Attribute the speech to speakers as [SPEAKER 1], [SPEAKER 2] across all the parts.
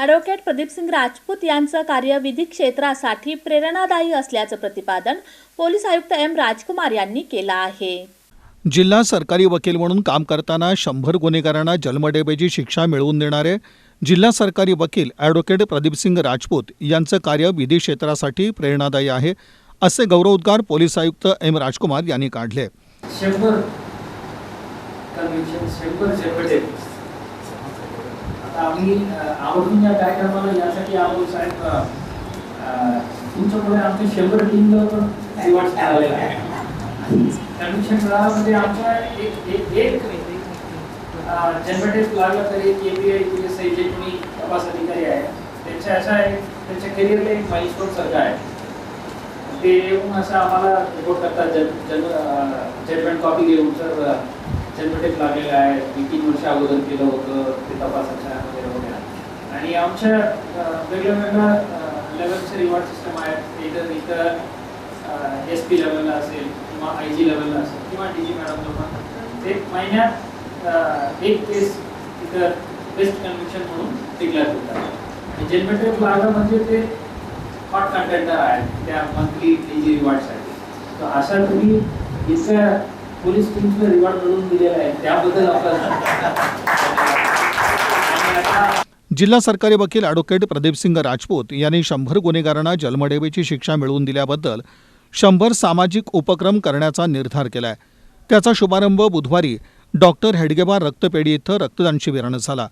[SPEAKER 1] Advocate प्रदीपसिंग Rajput यांचं कार्य विधी क्षेत्रासाठी प्रेरणादायी असल्याचं प्रतिपादन पोलीस आयुक्त एम राजकुमार यांनी केलं आहे.
[SPEAKER 2] जिल्हा सरकारी वकील म्हणून काम करताना शंभर गुन्हेगारांना जन्मडेबेची शिक्षा मिळवून देणारे जिल्हा सरकारी वकील ॲडव्होकेट प्रदीपसिंग राजपूत यांचं कार्य विधी क्षेत्रासाठी प्रेरणादायी आहे असे गौरवोद्गार पोलीस आयुक्त एम राजकुमार यांनी काढले.
[SPEAKER 3] शंभर आम्ही आवर्जून या कार्यक्रमाला यासाठी आलो साहेब अ, तुमच्यामुळे आमचे शंभर टीमला पण रिवॉर्ड आलेला आहे कन्व्हेन्शन प्रणामध्ये आमच्या एक एक एक जन्मटेक लागला तर एक एस आय जे कोणी तपास अधिकारी आहे त्यांच्या अशा आहे त्यांच्या करिअरला एक माइलस्टोन सारखा आहे. ते येऊन असं आम्हाला रिपोर्ट करतात जन जन्म जजमेंट कॉपी घेऊन सर जन्मटेप लागलेलं आहे. मी तीन वर्ष अगोदर केलं होतं. ते तपासाच्या वगैरे वगैरे. आणि आमच्या वेगळ्या वेगळ्या लेवलचे रिवॉर्ड सिस्टम आहेत. इतर इतर एस पी लेवलला असेल किंवा आय जी लेवलला असेल किंवा डी जी मॅडमला पण ते महिन्यात एक केस इथं बेस्ट कन्व्हिक्शन म्हणून डिक्लेअर होतात. जन्मटेप लागलं म्हणजे ते हॉट कंटेंटर आहेत. त्या मंथली डीजी रिवॉर्डसाठी तर अशा तुम्ही इतर पोलीस टीमचं रिवॉर्ड मिळवून दिलेला आहे. त्याबद्दल आपला
[SPEAKER 2] जिल्हा सरकारी वकील ॲडव्होकेट प्रदीपसिंग राजपूत यांनी शंभर गुन्हेगारांना जन्मडेबेची शिक्षा मिळवून दिल्याबद्दल शंभर सामाजिक उपक्रम करण्याचा निर्धार केलाय. त्याचा शुभारंभ बुधवारी डॉक्टर हेडगेबार रक्तपेढी इथं रक्तदान शिबिरानं झाला.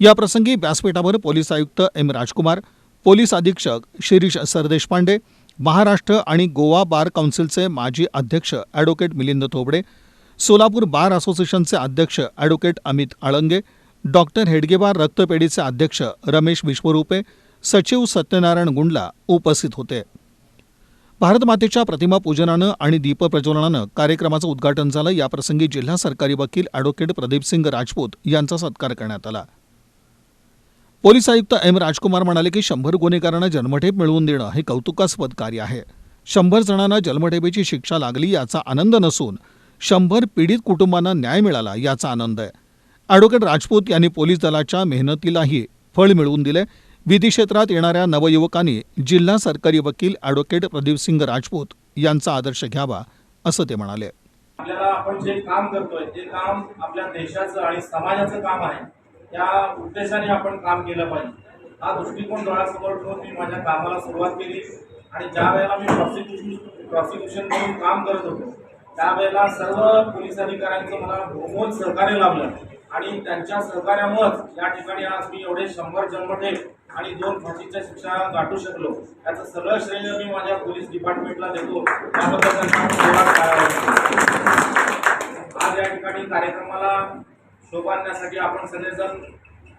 [SPEAKER 2] याप्रसंगी व्यासपीठावर पोलीस आयुक्त एम राजकुमार पोलीस अधीक्षक शिरीष सरदेशपांडे महाराष्ट्र आणि गोवा बार काउन्सिलचे माजी अध्यक्ष ॲडव्होकेट मिलिंद थोबडे सोलापूर बार असोसिएशनचे अध्यक्ष ॲडव्होकेट अमित आळंगे डॉक्टर हेडगेबार रक्तपेढीचे अध्यक्ष रमेश विश्वरूपे सचिव सत्यनारायण गुंडला उपस्थित होते. भारतमातेच्या प्रतिमा पूजनानं आणि दीपप्रज्वलनानं कार्यक्रमाचं उद्घाटन झालं. याप्रसंगी जिल्हा सरकारी वकील ॲडव्होकेट प्रदीपसिंग राजपूत यांचा सत्कार करण्यात आला. पोलीस आयुक्त एम राजकुमार म्हणाले की शंभर गुन्हेगारांना जन्मठेप मिळवून देणं हे कौतुकास्पद कार्य आहे. शंभर जणांना जन्मठेपेची शिक्षा लागली याचा आनंद नसून शंभर पीडित कुटुंबांना न्याय मिळाला याचा आनंद आहे. ॲडव्होकेट राजपूत यांनी पोलीस दलाच्या मेहनतीलाही फळ मिळवून दिले. विधी क्षेत्रात येणाऱ्या नवयुवकांनी जिल्हा सरकारी वकील ॲडव्होकेट प्रदीपसिंग राजपूत यांचा आदर्श घ्यावा असं ते म्हणाले.
[SPEAKER 4] आपल्याला आपण जे काम करतोय ते काम आपल्या देशाचं आणि समाजाचं काम आहे त्या उद्देशाने आपण काम केलं पाहिजे. हा दृष्टिकोन डोळ्यासमोर ठेवून मी माझ्या कामाला सुरुवात केली. आणि ज्या वेळेला मी प्रॉसिक्युशन प्रॉसिक्युशन म्हणून काम करत होतो त्यावेळेला सर्व पोलीस अधिकाऱ्यांचं मला बहुमोल सहकार्य लाभलं. आणि त्यांच्या सहकार्यामुळेच या ठिकाणी आज मी एवढे शंभर जन्मठेप आणि दोन फाशीच्या शिक्षा गाठू शकलो. याचं सगळं श्रेय मी माझ्या पोलीस डिपार्टमेंटला देतो. त्याबद्दल त्यांना आज या ठिकाणी कार्यक्रमाला शोभांण्यासाठी आपण सगळेजण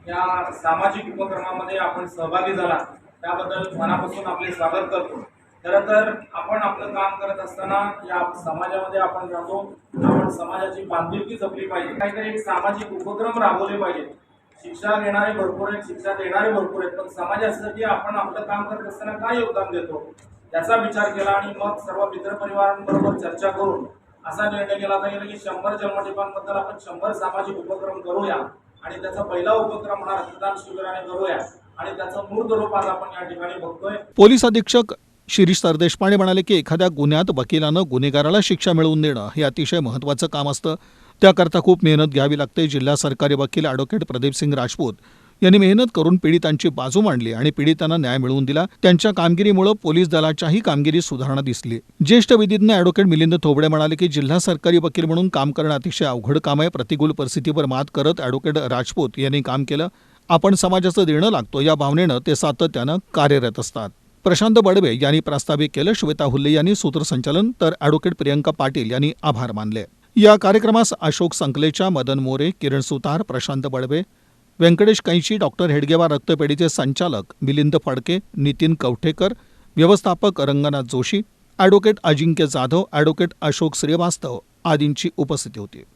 [SPEAKER 4] या सामाजिक उपक्रमामध्ये आपण सहभागी झाला. त्याबद्दल मनापासून आपले स्वागत करतो. खरं तर आपण आपलं काम करत असताना या समाजामध्ये आपण जातो आपण समाजाची बांधिलकी जपली पाहिजे. काहीतरी एक सामाजिक उपक्रम राबवले पाहिजे. शिक्षा घेणारे भरपूर आहेत शिक्षा देणारे भरपूर आहेत पण समाजासाठी आपण आपलं काम करत असताना काय योगदान देतो? याचा विचार केला आणि मग सर्व मित्रपरिवारांबरोबर चर्चा करून असा निर्णय केला जाईल की शंभर जन्मठेपांबद्दल आपण शंभर सामाजिक उपक्रम करूया आणि त्याचा पहिला उपक्रम म्हणा रक्तदान शिबिराने करूया आणि त्याचं मूर्त रूप आज आपण या ठिकाणी बघतोय.
[SPEAKER 2] पोलीस अधीक्षक शिरीष सरदेशपाणे म्हणाले की एखाद्या गुन्ह्यात वकिलानं गुन्हेगाराला शिक्षा मिळवून देणं हे अतिशय महत्त्वाचं काम असतं. त्याकरता खूप मेहनत घ्यावी लागते. जिल्हा सरकारी वकील ॲडव्होकेट प्रदीपसिंग राजपूत यांनी मेहनत करून पीडितांची बाजू मांडली आणि पीडितांना न्याय मिळवून दिला. त्यांच्या कामगिरीमुळे पोलीस दलाच्याही कामगिरीत सुधारणा दिसली. ज्येष्ठ विधीज्ञ अॅडव्होकेट मिलिंद थोबडे म्हणाले की जिल्हा सरकारी वकील म्हणून काम करणं अतिशय अवघड काम आहे. प्रतिकूल परिस्थितीवर मात करत अॅडव्होकेट राजपूत यांनी काम केलं. आपण समाजाचं देणं लागतो. या भावनेनं ते सातत्यानं कार्यरत असतात. प्रशांत बडवे यांनी प्रास्ताविक केलं. श्वेता हुल्ले यांनी सूत्रसंचालन. तर अॅडव्होकेट प्रियंका पाटील यांनी आभार मानले. या कार्यक्रमास अशोक संकलेच्या मदन मोरे किरण सुतार प्रशांत बडवे व्यंकटेश कैंशी डॉक्टर हेडगेवार रक्तपेढीचे संचालक मिलिंद फडके नितीन कवठेकर व्यवस्थापक रंगनाथ जोशी ॲडव्होकेट अजिंक्य जाधव ॲडव्होकेट अशोक श्रीवास्तव आदींची उपस्थिती होती.